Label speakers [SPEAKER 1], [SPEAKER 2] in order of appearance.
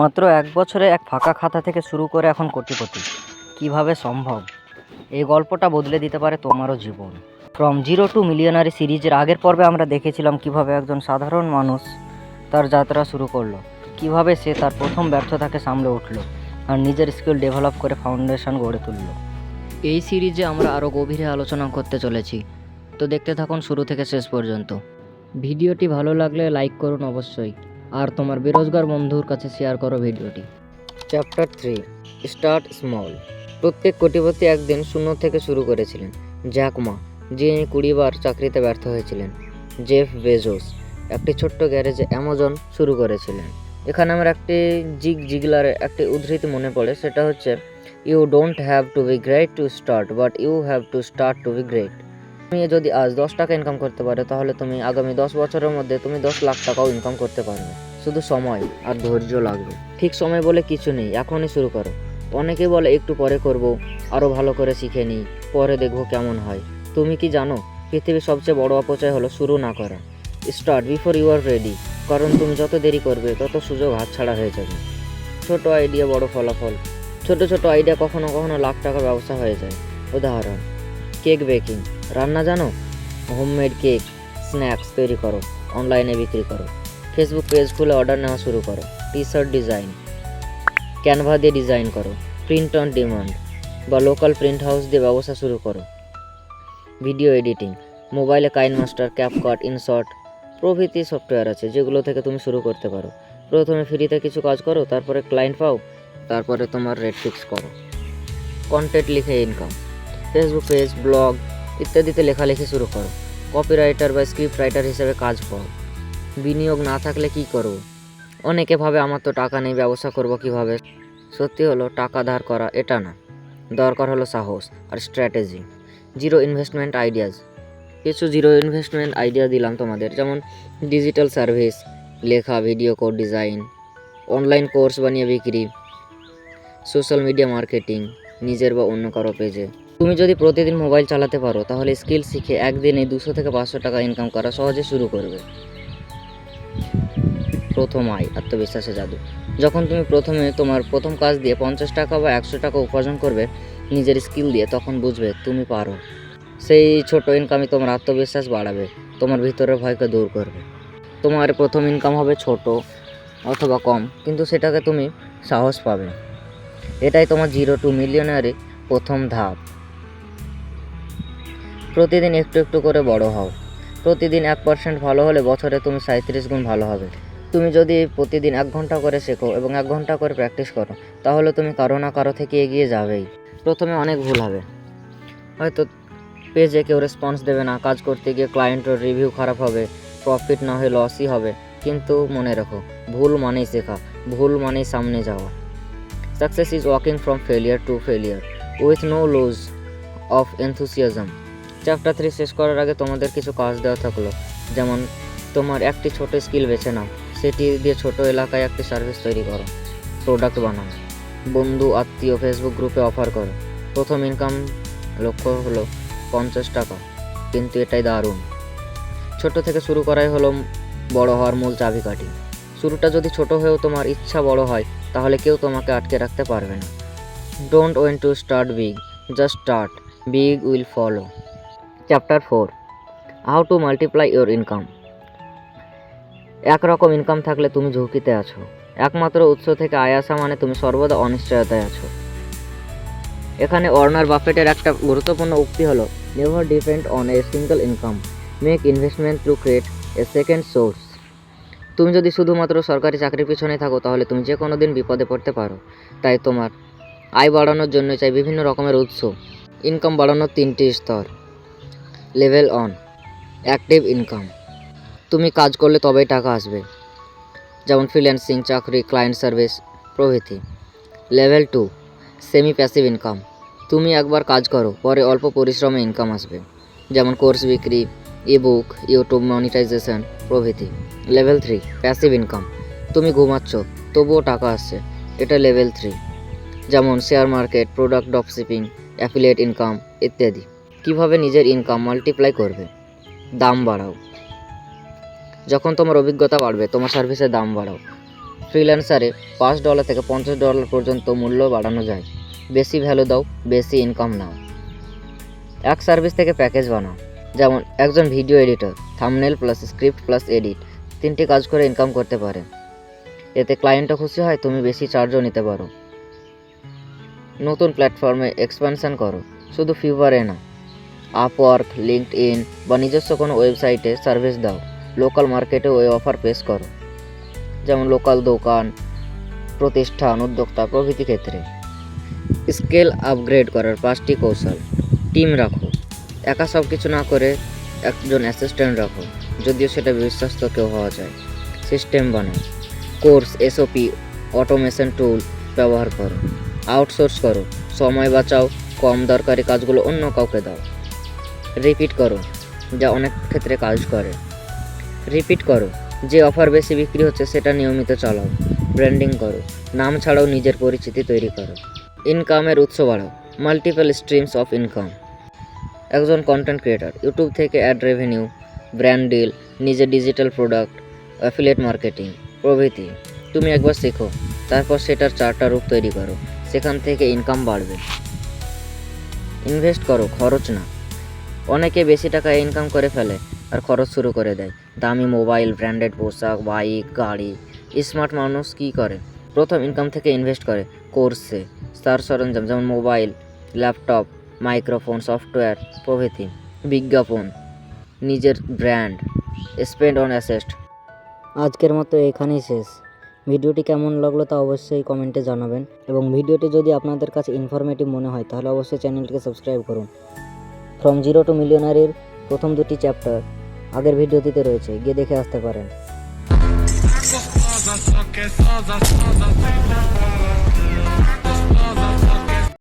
[SPEAKER 1] মাত্র এক বছরে এক ফাঁকা খাতা থেকে শুরু করে এখন কোটিপতি। কীভাবে সম্ভব? এই গল্পটা বদলে দিতে পারে তোমারও জীবন। ফ্রম জিরো টু মিলিয়নারি সিরিজের আগের পর্বে আমরা দেখেছিলাম কীভাবে একজন সাধারণ মানুষ তার যাত্রা শুরু করল, কীভাবে সে তার প্রথম ব্যর্থতাকে সামলে উঠল আর নিজের স্কিল ডেভেলপ করে ফাউন্ডেশন গড়ে তুললো। এই সিরিজে আমরা আরও গভীরে আলোচনা করতে চলেছি। তো দেখতে থাকুন শুরু থেকে শেষ পর্যন্ত। ভিডিওটি ভালো লাগলে লাইক করুন অবশ্যই। আর তোমার বেরোজগার বন্ধুর কাছে শেয়ার করো ভিডিওটি। চ্যাপ্টার থ্রি স্টার্ট স্মল প্রত্যেক কোটিপতি একদিন শূন্য থেকে শুরু করেছিলেন। জ্যাক মা, যিনি কুড়িবার চাকরিতে ব্যর্থ হয়েছিলেন, জেফ বেজোস, একটি ছোট্ট গ্যারেজে অ্যামাজন শুরু করেছিলেন। এখানে আমার একটি জিগ জিগলারের একটি উদ্ধৃতি মনে পড়ে, সেটা হচ্ছে you don't have to be great to start but you have to start to be great তুমি যদি আজ দশ টাকা ইনকাম করতে পারো, তাহলে তুমি আগামী দশ বছরের মধ্যে তুমি দশ লাখ টাকাও ইনকাম করতে পারবে। শুধু সময় আর ধৈর্য লাগবে। ঠিক সময় বলে কিছু নেই, এখনই শুরু করো। অনেকেই বলে, একটু পরে করব আরও ভালো করে শিখে নিই, পরে দেখব কেমন হয়। তুমি কি জানো, পৃথিবীর সবচেয়ে বড় অপচয় হলো শুরু না করা। Start before you are ready কারণ তুমি যত দেরি করবে, তত সুযোগ হাতছাড়া হয়ে যাবে। ছোট আইডিয়া বড় ফলাফল। ছোট ছোট আইডিয়া কখনো কখনো লাখ টাকার ব্যবসা হয়ে যায়। উদাহরণ কেক বেকিং রান্না জানো? হোমমেড কেক, স্ন্যাক্স তৈরি করো, অনলাইনে বিক্রি করো। ফেসবুক পেজ খুলে অর্ডার নেওয়া শুরু করো। টি শার্ট ডিজাইন ক্যানভা দিয়ে ডিজাইন করো। প্রিন্ট অন ডিমান্ড বা লোকাল প্রিন্ট হাউস দিয়ে ব্যবসা শুরু করো। ভিডিও এডিটিং মোবাইলে কাইন মাস্টার ক্যাপকাট ইনশর্ট প্রভৃতি সফটওয়্যার আছে যেগুলো থেকে তুমি শুরু করতে পারো। প্রথমে ফ্রিতে কিছু কাজ করো, তারপরে ক্লায়েন্ট পাও, তারপরে তোমার রেট ফিক্স করো। কন্টেন্ট লিখে ইনকাম ফেসবুক পেজ ব্লগ ইত্যাদিতে লেখালেখি শুরু করো। কপি রাইটার বা স্ক্রিপ্ট রাইটার হিসেবে কাজ পাও বিনিয়োগ না থাকলে কি করব অনেকে ভাবে, আমার তো টাকা নেই, ব্যবসা করব কীভাবে? সত্যি হলো, টাকা ধার করা এটা না। দরকার হলো সাহস আর স্ট্র্যাটেজি জিরো ইনভেস্টমেন্ট আইডিয়াজ কিছু জিরো ইনভেস্টমেন্ট আইডিয়া দিলাম তোমাদের, যেমন ডিজিটাল সার্ভিস লেখা video code design online course বানিয়ে বিক্রি সোশ্যাল মিডিয়া মার্কেটিং নিজের বা অন্য কারও পেজে তুমি যদি প্রতিদিন মোবাইল চালাতে পারো, তাহলে স্কিল শিখে একদিনে দুশো থেকে পাঁচশো টাকা ইনকাম করা সহজে শুরু করবে। প্রথম আয়, আত্মবিশ্বাসে জাদু। যখন তুমি প্রথমে তোমার প্রথম কাজ দিয়ে পঞ্চাশ টাকা বা একশো টাকা উপার্জন করবে, নিজের স্কিল দিয়ে, তখন বুঝবে তুমি পারো। সেই ছোট ইনকামই তোমার আত্মবিশ্বাস বাড়াবে, তোমার ভিতরের ভয়কে দূর করবে। তোমার প্রথম ইনকাম হবে ছোট অথবা কম, কিন্তু সেটাকে তুমি সাহস পাবে। এটাই তোমার জিরো টু মিলিয়নারি প্রথম ধাপ। প্রতিদিন একটু একটু করে বড় হও। প্রতিদিন এক পার্সেন্ট ভালো হলে বছরে তুমি সাঁত্রিশ গুণ ভালো হবে। তুমি যদি প্রতিদিন এক ঘণ্টা করে শেখো এবং এক ঘণ্টা করে প্র্যাকটিস করো, তাহলে তুমি কারও না কারও থেকে এগিয়ে যাবেই। প্রথমে অনেক ভুল হবে। হয়তো পেজে কেউ রেসপন্স দেবে না, কাজ করতে গিয়ে ক্লায়েন্টের রিভিউ খারাপ হবে প্রফিট না হয়ে লসই হবে। কিন্তু মনে রাখো, ভুল মানেই শেখা, ভুল মানেই সামনে যাওয়া। Success is walking from failure to failure with no loss of enthusiasm chapter three শেষ করার আগে তোমাদের কিছু কাজ দেওয়া থাকল। যেমন, তোমার একটি ছোট স্কিল বেছে নাও। সেটি দিয়ে ছোট এলাকায় একটি সার্ভিস তৈরি করো। প্রোডাক্ট বানাও। বন্ধু, আত্মীয় ফেসবুক গ্রুপে অফার করো। প্রথম ইনকাম লক্ষ্য হলো পঞ্চাশ টাকা। কিন্তু এটাই দারুণ। ছোট থেকে শুরু করাই হলো বড় হওয়ার মূল চাবিকাঠি। শুরুটা যদি ছোট হয়েও তোমার ইচ্ছা বড় হয়, তাহলে কেউ তোমাকে আটকে রাখতে পারবে না। Don't want to start big just start big will follow chapter four how to multiply your income একরকম ইনকাম থাকলে তুমি ঝুঁকিতে আছো। একমাত্র উৎস থেকে আয় আসা মানে তুমি সর্বদা অনিশ্চয়তায় আছো। এখানে অর্নার বাফেটের একটা গুরুত্বপূর্ণ উক্তি হলো never depend on a single income make investment to create a second source তুমি যদি শুধুমাত্র সরকারি চাকরির পিছনে থাকো, তাহলে তুমি যে কোনো দিন বিপদে পড়তে পারো। তাই তোমার আয় বাড়ানোর জন্য চাই বিভিন্ন রকমের উৎস। ইনকাম বাড়ানোর তিনটি স্তর। লেভেল অন অ্যাক্টিভ ইনকাম তুমি কাজ করলে তবেই টাকা আসবে। যেমন ফ্রিল্যান্সিং চাকরি ক্লায়েন্ট সার্ভিস প্রভৃতি। Level two semi passive income তুমি একবার কাজ করো, পরে অল্প পরিশ্রমে ইনকাম আসবে। যেমন কোর্স বিক্রি ইবুক ইউটিউব মনিটাইজেশন প্রভৃতি। লেভেল থ্রি প্যাসিভ ইনকাম তুমি ঘুমাচ্ছ, তবুও টাকা আসছে। এটা লেভেল থ্রি যেমন share market product drop shipping affiliate income ইত্যাদি। কীভাবে নিজের ইনকাম মাল্টিপ্লাই করবে? দাম বাড়াও। যখন তোমার অভিজ্ঞতা বাড়বে, তোমার সার্ভিসের দাম বাড়াও। ফ্রিল্যান্সারে পাঁচ ডলার থেকে পঞ্চাশ ডলার পর্যন্ত মূল্য বাড়ানো যায়। বেশি ভ্যালু দাও, বেশি ইনকাম নাও। এক সার্ভিস থেকে প্যাকেজ বানাও। যেমন একজন video editor thumbnail plus script plus edit তিনটি কাজ করে ইনকাম করতে পারে। এতে ক্লায়েন্টও খুশি হয়, তুমি বেশি চার্জও নিতে পারো। নতুন প্ল্যাটফর্মে এক্সপ্যানশন করো। শুধু ফিভারে না। আপওয়ার্ক লিঙ্কড ইন বা নিজস্ব কোনো ওয়েবসাইটে সার্ভিস দাও। লোকাল মার্কেটে ওই অফার পেশ করো। যেমন লোকাল দোকান, প্রতিষ্ঠান, উদ্যোক্তা প্রভৃতি ক্ষেত্রে। স্কেল আপগ্রেড করার পাঁচটি কৌশল। টিম রাখো। একা সব কিছু না করে একজন অ্যাসিস্ট্যান্ট রাখো, যদিও সেটা বিশ্বস্ত কেউ হওয়া যায়। সিস্টেম বানাও। কোর্স এসওপি অটোমেশন টুল ব্যবহার করো। আউটসোর্স করো। সময় বাঁচাও। কম দরকারি কাজগুলো অন্য কাউকে দাও। রিপিট করো, যা অনেক ক্ষেত্রে কাজ করে। রিপিট করো, যে অফার বেশি বিক্রি হচ্ছে সেটা নিয়মিত চালাও ব্র্যান্ডিং করো, নাম ছাড়াও নিজের পরিচিতি তৈরি করো। ইনকামের উৎস বাড়াও মাল্টিপল স্ট্রিমস অফ ইনকাম একজন কন্টেন্ট ক্রিয়েটার ইউটিউব থেকে অ্যাড রেভিনিউ ব্র্যান্ড ডিল নিজের ডিজিটাল প্রোডাক্ট অ্যাফিলিয়েট মার্কেটিং প্রভৃতি। তুমি একবার শেখো, তারপর সেটার চারটা রূপ তৈরি করো, সেখান থেকে ইনকাম বাড়বে। ইনভেস্ট করো, খরচ না। অনেকে বেশি টাকা ইনকাম করে ফেলে আর খরচ শুরু করে দেয়। দামি মোবাইল ব্র্যান্ডেড পোশাক বাইক গাড়ি স্মার্ট মানুষ কী করে? প্রথম ইনকাম থেকে ইনভেস্ট করে কোর্সে তার সরঞ্জাম যেমন মোবাইল ল্যাপটপ মাইক্রোফোন সফটওয়্যার প্রভৃতি, বিজ্ঞাপন, নিজের ব্র্যান্ড স্পেন্ড অন অ্যাসেস্ট আজকের মতো এখানেই শেষ। ভিডিওটি কেমন লাগল তা অবশ্যই কমেন্টে জানাবেন এবং ভিডিওটি যদি আপনাদের কাছে ইনফরমেটিভ মনে হয়, তাহলে অবশ্যই চ্যানেলটিকে সাবস্ক্রাইব করুন। ফ্রম জিরো টু মিলিয়নারির প্রথম দুটি চ্যাপ্টার আগের ভিডিওটিতে রয়েছে গিয়ে দেখে আসতে পারেন।